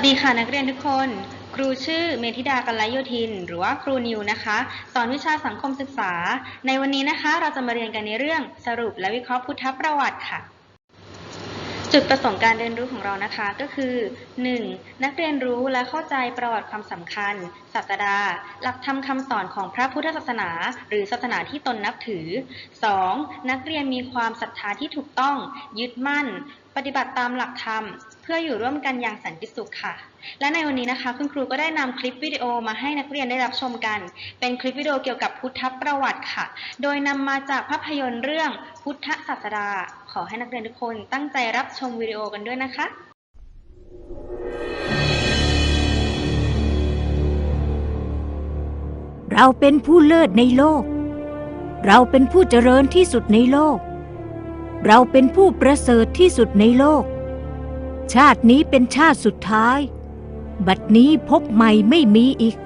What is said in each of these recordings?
สดีค่ะนักเรียนทุกคน ครูชื่อเมธิดากัลยโยธิน หรือว่าครูนิวนะคะสอนวิชาสังคมศึกษา ในวันนี้นะคะ เราจะมาเรียนกันในเรื่องสรุปและวิเคราะห์พุทธประวัติค่ะ จุดประสงค์การเรียนรู้ของเรานะคะก็คือ 1. นักเรียนรู้และเข้าใจประวัติความสำคัญ ศาสดา หลักธรรมคำสอนของพระพุทธศาสนา หรือศาสนาที่ตนนับถือ 2. นักเรียนมีความศรัทธาที่ถูกต้อง ยึดมั่น ปฏิบัติตามหลักธรรม เพื่ออยู่ร่วมกันอย่างสันติสุขค่ะ และในวันนี้นะคะ คุณครูก็ได้นำคลิปวิดีโอมาให้นักเรียนได้รับชมกัน เป็นคลิปวิดีโอเกี่ยวกับพุทธประวัติค่ะ โดยนำมาจากภาพยนตร์เรื่องพุทธศาสดา ขอให้นักเรียนทุกคนตั้งใจรับชมวิดีโอกันด้วยนะคะเราเป็นผู้เลิศในโลก เราเป็นผู้เจริญที่สุดในโลก เราเป็นผู้ประเสริฐที่สุดในโลก ชาตินี้เป็นชาติสุดท้าย บัดนี้พบใหม่ไม่มีอีก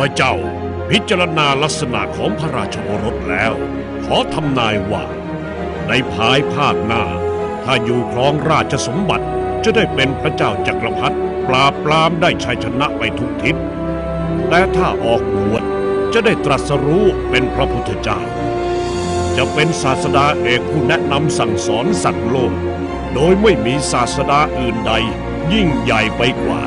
พเจ้า พิจารณาลักษณะของพระราชโอรสแล้ว ขอทำนายว่า ในภายภาคหน้า ถ้าอยู่ครองราชสมบัติจะได้เป็นพระเจ้าจักรพรรดิปราบปรามได้ชัยชนะไปทุกทิศแต่ถ้าออกบวชจะได้ตรัสรู้เป็นพระพุทธเจ้า จะเป็นศาสดาเอกผู้แนะนำสั่งสอนสัตว์โลก โดยไม่มีศาสดาอื่นใดยิ่งใหญ่ไปกว่า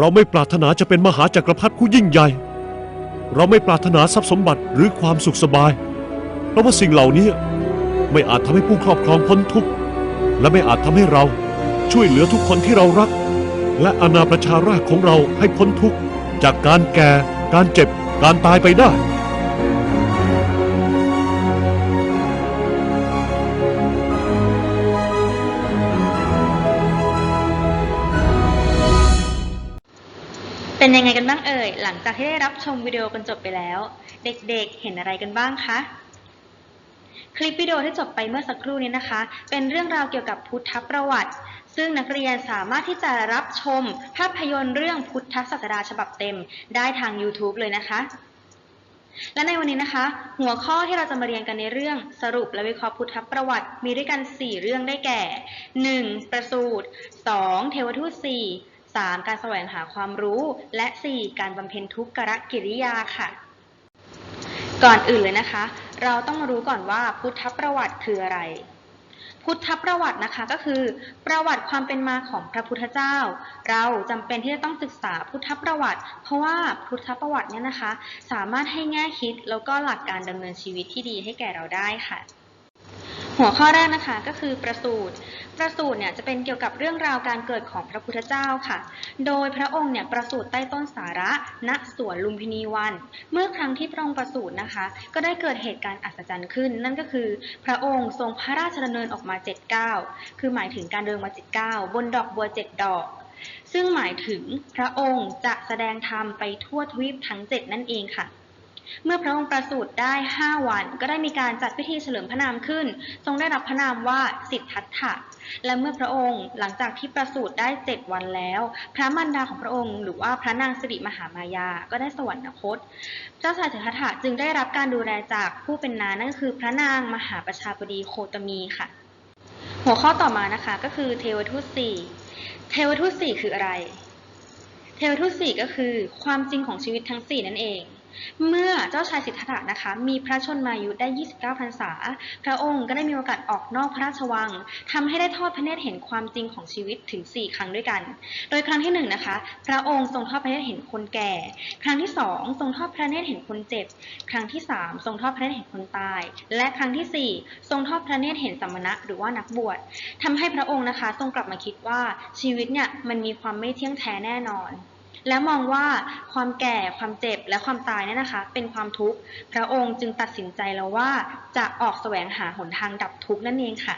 เราไม่ปรารถนาจะเป็นมหาจักรพรรดิผู้ยิ่งใหญ่ เราไม่ปรารถนาทรัพย์สมบัติหรือความสุขสบาย เพราะว่าสิ่งเหล่านี้ไม่อาจทำให้ผู้ครอบครองพ้นทุกข์ และไม่อาจทำให้เราช่วยเหลือทุกคนที่เรารัก และอาณาประชาราชของเราให้พ้นทุกข์ จากการแก่ การเจ็บ การตายไปได้ เป็นยังไงกันบ้างเอ่ย หลังจากที่ได้รับชมวิดีโอกันจบไปแล้ว เด็กๆ เห็นอะไรกันบ้างคะ คลิปวิดีโอที่จบไปเมื่อสักครู่นี้นะคะ เป็นเรื่องราวเกี่ยวกับพุทธประวัติ ซึ่งนักเรียนสามารถที่จะรับชมภาพยนตร์เรื่องพุทธศาสดาฉบับเต็มได้ทาง YouTube เลยนะคะ และในวันนี้นะคะ หัวข้อที่เราจะมาเรียนกันในเรื่องสรุปและวิเคราะห์พุทธประวัติ มีด้วยกัน 4 เรื่องได้แก่ 1. ประสูตร 2. เทวทูต4 3. การแสวงหาความรู้ และ 4. การบำเพ็ญทุกขกิริยาค่ะ ก่อนอื่นเลยนะคะ เราต้องรู้ก่อนว่าพุทธประวัติคืออะไร พุทธประวัตินะคะก็คือ ประวัติความเป็นมาของพระพุทธเจ้า เราจำเป็นที่จะต้องศึกษาพุทธประวัติ เพราะว่าพุทธประวัติเนี่ยนะคะ สามารถให้แง่คิดแล้วก็หลักการดำเนินชีวิตที่ดีให้แก่เราได้ค่ะ หัวข้อแรกนะคะก็คือประสูตร ประสูตรเนี่ยจะเป็นเกี่ยวกับเรื่องราวการเกิดของพระพุทธเจ้าค่ะ โดยพระองค์เนี่ยประสูติใต้ต้นสาระ ณ สวนลุมพินีวัน เมื่อครั้งที่พระองค์ประสูตินะคะ ก็ได้เกิดเหตุการณ์อัศจรรย์ขึ้น นั่นก็คือ พระองค์ทรงพระราชดำเนินออกมาเจ็ดเก้าคือหมายถึงการเดินมาเจ็ดเก้าบนดอกบัวเจ็ดดอกซึ่งหมายถึงพระองค์จะแสดงธรรมไปทั่วทวีปทั้งเจ็ดนั่นเองค่ะ เมื่อพระองค์ประสูติได้ 5 วัน ก็ได้มีการจัดพิธีเฉลิมพระนามขึ้น ทรงได้รับพระนามว่าสิทธัตถะ และเมื่อพระองค์หลังจากที่ประสูติได้ 7 วันแล้ว พระมารดาของพระองค์ หรือว่าพระนางสิริมหามายา ก็ได้สวรรคต เจ้าชายสิทธัตถะจึงได้รับการดูแลจากผู้เป็นนานั่นก็คือพระนางมหาประชาบดีโคตมีค่ะ หัวข้อต่อมานะคะก็คือเทวทูตสี่เทวทูตสี่คืออะไร เทวทูตสี่ก็คือความจริงของชีวิตทั้งสี่นั่นเอง เมื่อเจ้าชายสิทธัตถะนะคะ มีพระชนมายุได้ 29 พรรษา พระองค์ก็ได้มีโอกาสออกนอกพระราชวังทำให้ได้ทอดพระเนตรเห็นความจริงของชีวิตถึง 4 ครั้งด้วยกัน โดยครั้งที่1นงนะคะ พระองค์ทรงทอดพระเนตรเห็นคนแก่ ครั้งที่ 2 ทรงทอดพระเนตรเห็นคนเจ็บ ครั้งที่ 3 ทรงทอดพระเนตรเห็นคนตาย และครั้งทีสี่4 ทรงทอดพระเนตรเห็นสมณะหรือว่านักบวชทำให้พระองค์นะคะ ทรงกลับมาคิดว่าชีวิตเนี่ยมันมีความไม่เที่ยงแท้แน่นอน แล้วมองว่าความแก่ความเจ็บและความตายเนี่ยนะคะ เป็นความทุกข์ พระองค์จึงตัดสินใจแล้วว่าจะออกแสวงหาหนทางดับทุกข์นั่นเองค่ะ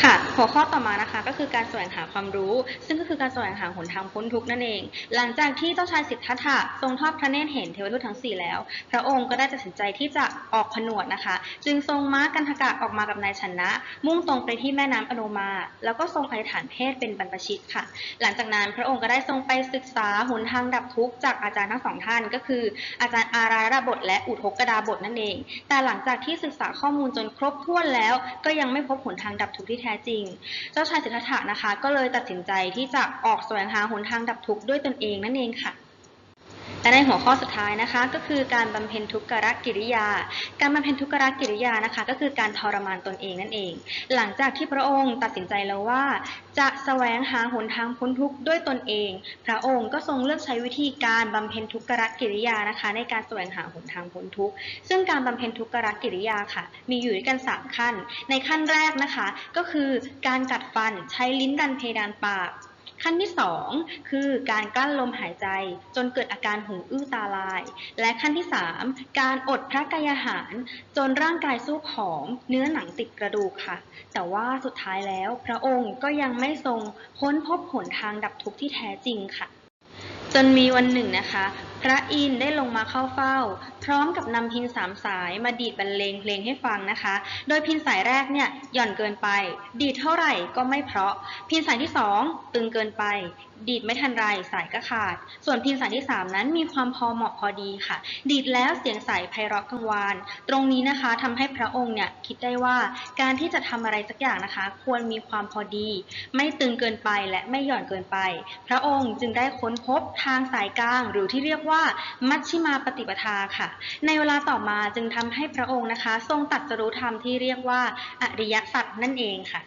ค่ะหัวข้อต่อมานะคะก็คือการแสวงหาความรู้ ซึ่งก็คือการแสวงหาหนทางพ้นทุกข์นั่นเอง หลังจากที่เจ้าชายสิทธัตถะทรงทอดพระเนตรเห็นเทวทูตทั้งสี่แล้ว พระองค์ก็ได้ตัดสินใจที่จะออกผนวดนะคะ จึงทรงม้ากันทกะออกมากับนายชนะ มุ่งตรงไปที่แม่น้ำอโนมา แล้วก็ทรงอธิษฐานเพศเป็นบรรพชิตค่ะ หลังจากนั้นพระองค์ก็ได้ทรงไปศึกษาหนทางดับทุกข์จากอาจารย์ทั้งสองท่าน ก็คือ อาจารย์อาราระบท และอุทกดาบทนั่นเอง แต่หลังจากที่ศึกษาข้อมูลจนครบถ้วนแล้ว ก็ยังไม่พบหนทางดับทุกข์ที่แท้จริง เจ้าชายสิทธัตถะนะคะ ก็เลยตัดสินใจที่จะออกแสวงหาหนทางดับทุกข์ด้วยตนเองนั่นเองค่ะ และในหัวข้อสุดท้ายนะคะ ก็คือการบำเพ็ญทุกขกิริยา การบำเพ็ญทุกขกิริยานะคะ ก็คือการทรมานตนเองนั่นเอง หลังจากที่พระองค์ตัดสินใจแล้วว่า จะแสวงหาหนทางพ้นทุกข์ด้วยตนเอง พระองค์ก็ทรงเลือกใช้วิธีการบำเพ็ญทุกขกิริยานะคะ ในการแสวงหาหนทางพ้นทุกข์ซึ่งการบำเพ็ญทุกขกิริยาค่ะ มีอยู่ด้วยกัน 3 ขั้น ในขั้นแรกนะคะ ก็คือการกัดฟันใช้ลิ้นดันเพดานปาก ขั้นที่ 2 คือการกลั้นลมหายใจจนเกิดอาการหูอื้อตาลาย และขั้นที่ 3 การอดพระกายอาหาร จนร่างกายสู้ผอม เนื้อหนังติดกระดูกค่ะ แต่ว่าสุดท้ายแล้วพระองค์ก็ยังไม่ทรงค้นพบหนทางดับทุกข์ที่แท้จริงค่ะ จนมีวันหนึ่งนะคะ พระอินทร์ได้ลงมาเข้าเฝ้า พร้อมกับนำพินสามสายมาดีดบรรเลงเพลงให้ฟังนะคะ โดยพินสายแรกเนี่ยหย่อนเกินไป ดีดเท่าไหร่ก็ไม่เพราะ พินสายที่สองตึงเกินไป ดีดไม่ทันไรสายก็ขาด ส่วนพินสายที่สามนั้นมีความพอเหมาะพอดีค่ะ ดีดแล้วเสียงใสไพเราะกังวาน ตรงนี้นะคะทำให้พระองค์เนี่ยคิดได้ว่าการที่จะทำอะไรสักอย่างนะคะ ควรมีความพอดี ไม่ตึงเกินไปและไม่หย่อนเกินไป พระองค์จึงได้ค้นพบทางสายกลาง หรือที่เรียกว่ามัชชิมาปฏิปทาค่ะ ในเวลาต่อมาจึงทำให้พระองค์นะคะ ทรงตัดสรู้ธรรมที่เรียกว่าอริยสัจนั่นเองค่ะ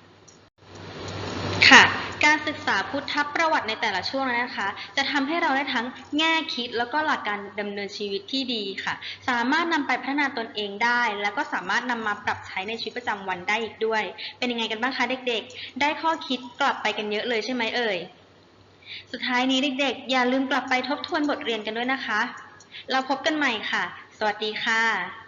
ค่ะ การศึกษาพุทธประวัติในแต่ละช่วงนั้นนะคะ จะทำให้เราได้ทั้งแง่คิดแล้วก็หลักการดำเนินชีวิตที่ดีค่ะ สามารถนำไปพัฒนาตนเองได้ แล้วก็สามารถนำมาปรับใช้ในชีวิตประจำวันได้อีกด้วย เป็นยังไงกันบ้างคะเด็กๆ ได้ข้อคิดกลับไปกันเยอะเลยใช่ไหมเอ่ย สุดท้ายนี้เด็กๆ อย่าลืมกลับไปทบทวนบทเรียนกันด้วยนะคะ เราพบกันใหม่ค่ะ สวัสดีค่ะ